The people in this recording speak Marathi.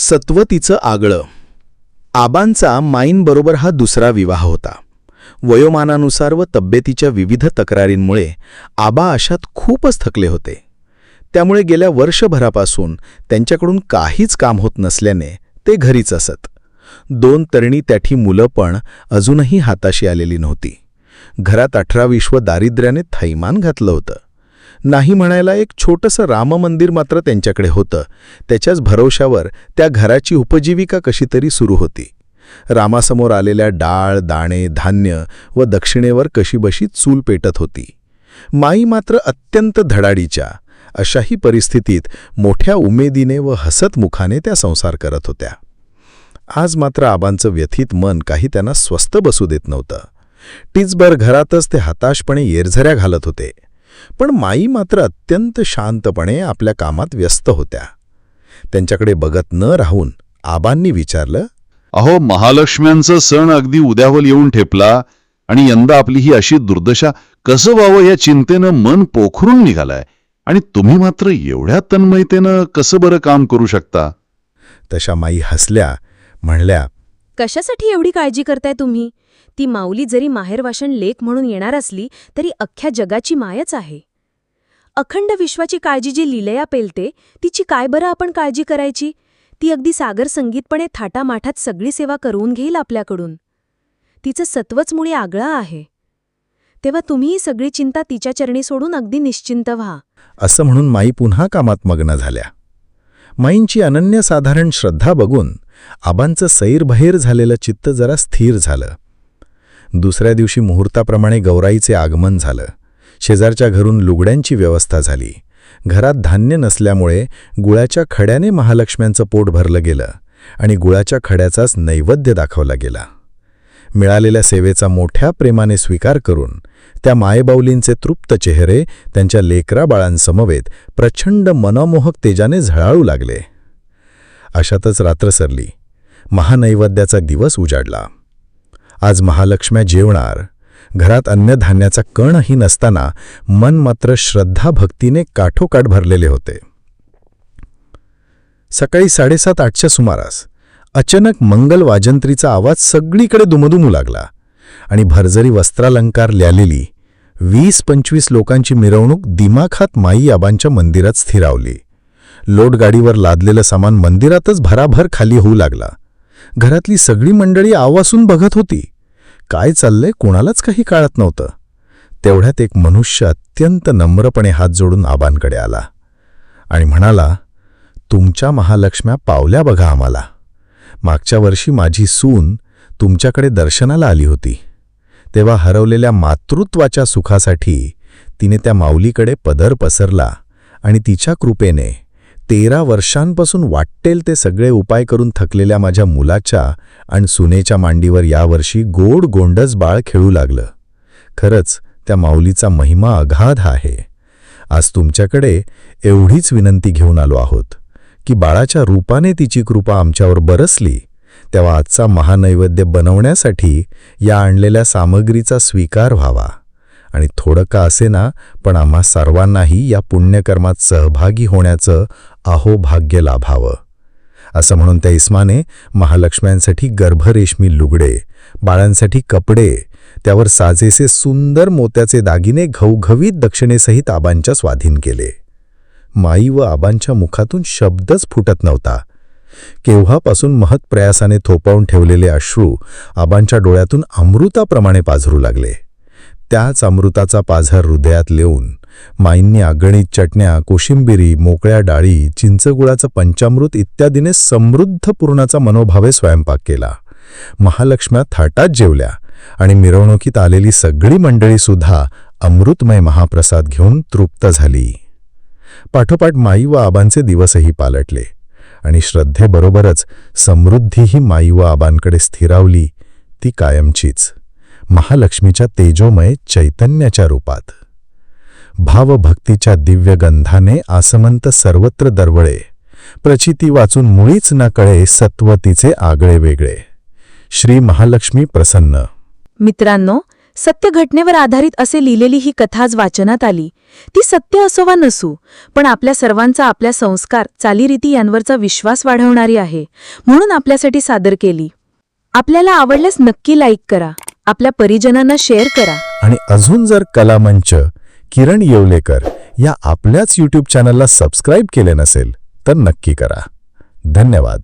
सत्वतीचं आगळं. आबांचा माईंबरोबर हा दुसरा विवाह होता. वयोमानानुसार व तब्येतीच्या विविध तक्रारींमुळे आबा अशात खूपच थकले होते. त्यामुळे गेल्या वर्षभरापासून त्यांच्याकडून काहीच काम होत नसल्याने ते घरीच असत. दोन तरणी त्याठी मुलं पण अजूनही हाताशी आलेली नव्हती. घरात अठरा विश्व दारिद्र्याने थैमान घातलं होतं. नाही म्हणायला एक छोटंसं राममंदिर मात्र त्यांच्याकडे होतं. त्याच्याच भरवशावर त्या घराची उपजीविका कशी तरी सुरू होती. रामासमोर आलेल्या डाळ दाणे धान्य व दक्षिणेवर कशीबशी चूल पेटत होती. माई मात्र अत्यंत धडाडीच्या. अशाही परिस्थितीत मोठ्या उमेदीने व हसत मुखाने त्या संसार करत होत्या. आज मात्र आबांचं व्यथित मन काही त्यांना स्वस्त बसू देत नव्हतं. टिचभर घरातच ते हताशपणे येरझऱ्या घालत होते. पण माई मात्र अत्यंत शांतपणे आपल्या कामात व्यस्त होत्या. त्यांच्याकडे बघत न राहून आबांनी विचारलं अहो महालक्ष्म्यांचा सण अगदी उद्यावर येऊन ठेपला आणि यंदा आपली ही अशी दुर्दशा कसं व्हावं या चिंतेनं मन पोखरून निघालंय आणि तुम्ही मात्र एवढ्या तन्मयतेनं कसं बरं काम करू शकता? तशा माई हसल्या म्हणल्या कशासाठी एवढी काळजी करताय तुम्ही? ती माऊली जरी माहेरवाशन लेख म्हणून येणार असली तरी अख्ख्या जगाची मायच आहे. अखंड विश्वाची काळजी जी लिलया पेलते तिची काय बरं आपण काळजी करायची? ती अगदी सागर संगीतपणे थाटामाठात सगळी सेवा करून घेईल आपल्याकडून. तिचं सत्वच मुळी आगळं आहे. तेव्हा तुम्हीही सगळी चिंता तिच्या चरणी सोडून अगदी निश्चिंत व्हा. असं म्हणून माई पुन्हा कामात मग्न झाल्या. माईंची अनन्यसाधारण श्रद्धा बघून आबांचं सैरभैर झालेलं चित्त जरा स्थिर झालं. दुसऱ्या दिवशी मुहूर्ताप्रमाणे गौराईचे आगमन झालं. शेजारच्या घरून लुगड्यांची व्यवस्था झाली. घरात धान्य नसल्यामुळे गुळाच्या खड्याने महालक्ष्म्यांचं पोट भरलं गेलं आणि गुळाच्या खड्याचाच नैवेद्य दाखवला गेला. मिळालेल्या सेवेचा मोठ्या प्रेमाने स्वीकार करून त्या मायबाऊलींचे तृप्त चेहरे त्यांच्या लेकरा बाळांसमवेत प्रचंड मनमोहक तेजाने झळाळू लागले. अशातच रात्र सरली. महानैवेद्याचा दिवस उजाडला. आज महालक्ष्म्या जेवणार. घरात अन्नधान्याचा कणही नसताना मन मात्र श्रद्धाभक्तीने काठोकाठ भरलेले होते. सकाळी साडेसात आठच्या सुमारास अचानक मंगल वाजंत्रीचा आवाज सगळीकडे दुमदुमू लागला आणि भरजरी वस्त्रालंकार ल्यालेली वीस पंचवीस लोकांची मिरवणूक दिमाखात माई आबांच्या मंदिरात स्थिरावली. लोटगाडीवर लादलेलं सामान मंदिरातच भराभर खाली होऊ लागला. घरातली सगळी मंडळी आवासून बघत होती. काय चाललंय कोणालाच काही काळत नव्हतं. तेवढ्यात एक मनुष्य अत्यंत नम्रपणे हात जोडून आबांकडे आला आणि म्हणाला तुमच्या महालक्ष्म्या पावल्या बघा आम्हाला. मागच्या वर्षी माझी सून तुमच्याकडे दर्शनाला आली होती. तेव्हा हरवलेल्या मातृत्वाच्या सुखासाठी तिने त्या माऊलीकडे पदर पसरला आणि तिच्या कृपेने तेरा वर्षांपासून वाटेल ते सगळे उपाय करून थकलेल्या माझ्या मुलाच्या आणि सुनेच्या मांडीवर यावर्षी गोड गोंडस बाळ खेळू लागलं. खरंच त्या माऊलीचा महिमा अगाध आहे. आज तुमच्याकडे एवढीच विनंती घेऊन आलो आहोत की बाळाच्या रूपाने तिची कृपा आमच्यावर बरसली तेव्हा आजचा महानैवेद्य बनवण्यासाठी या आणलेल्या सामग्रीचा स्वीकार व्हावा. आणि थोडं का असेना पण आम्हा सर्वांनाही या पुण्यकर्मात सहभागी होण्याचं अहोभाग्य लाभावं. असं म्हणून त्या इस्माने महालक्ष्म्यांसाठी गर्भरेशमी लुगडे बाळांसाठी कपडे त्यावर साजेसे सुंदर मोत्याचे दागिने घवघवीत दक्षिणेसहित आबांच्या स्वाधीन केले. माई व आबांच्या मुखातून शब्दच फुटत नव्हता. केव्हापासून महत्प्रयासाने थोपावून ठेवलेले अश्रू आबांच्या डोळ्यातून अमृताप्रमाणे पाझरू लागले. त्याच अमृताचा पाझर हृदयात लेऊन माईंनी आगणित चटण्या कोशिंबिरी मोकळ्या डाळी चिंचगुळाचं पंचामृत इत्यादीने समृद्ध पूर्णाचा मनोभावे स्वयंपाक केला. महालक्ष्म्या थाटात जेवल्या आणि मिरवणुकीत आलेली सगळी मंडळीसुद्धा अमृतमय महाप्रसाद घेऊन तृप्त झाली. पाठोपाठ माई व आबांचे दिवसही पालटले आणि श्रद्धेबरोबरच समृद्धीही माई व आबांकडे स्थिरावली ती कायमचीच. महालक्ष्मीच्या तेजोमय चैतन्याच्या रूपात. भावभक्तीच्या दिव्य गंधाने आसमंत सर्वत्र दरवळे. प्रचिती वाचून मुळीच न कळे सत्वतीचे आगळे वेगळे. श्री महालक्ष्मी प्रसन्न. मित्रांनो सत्य घटनेवर आधारित असे लिहिलेली ही कथा आज वाचनात आली. ती सत्य असो वा नसू पण आपल्या सर्वांचा आपल्या संस्कार चालीरीती यांवरचा विश्वास वाढवणारी आहे म्हणून आपल्यासाठी सादर केली. आपल्याला आवडल्यास नक्की लाईक करा. आपल्या परिजनांना शेअर करा. आणि अजून जर कलामंच किरण येवलेकर या आपल्याच यूट्यूब चॅनलला सबस्क्राईब केले नसेल तर नक्की करा. धन्यवाद.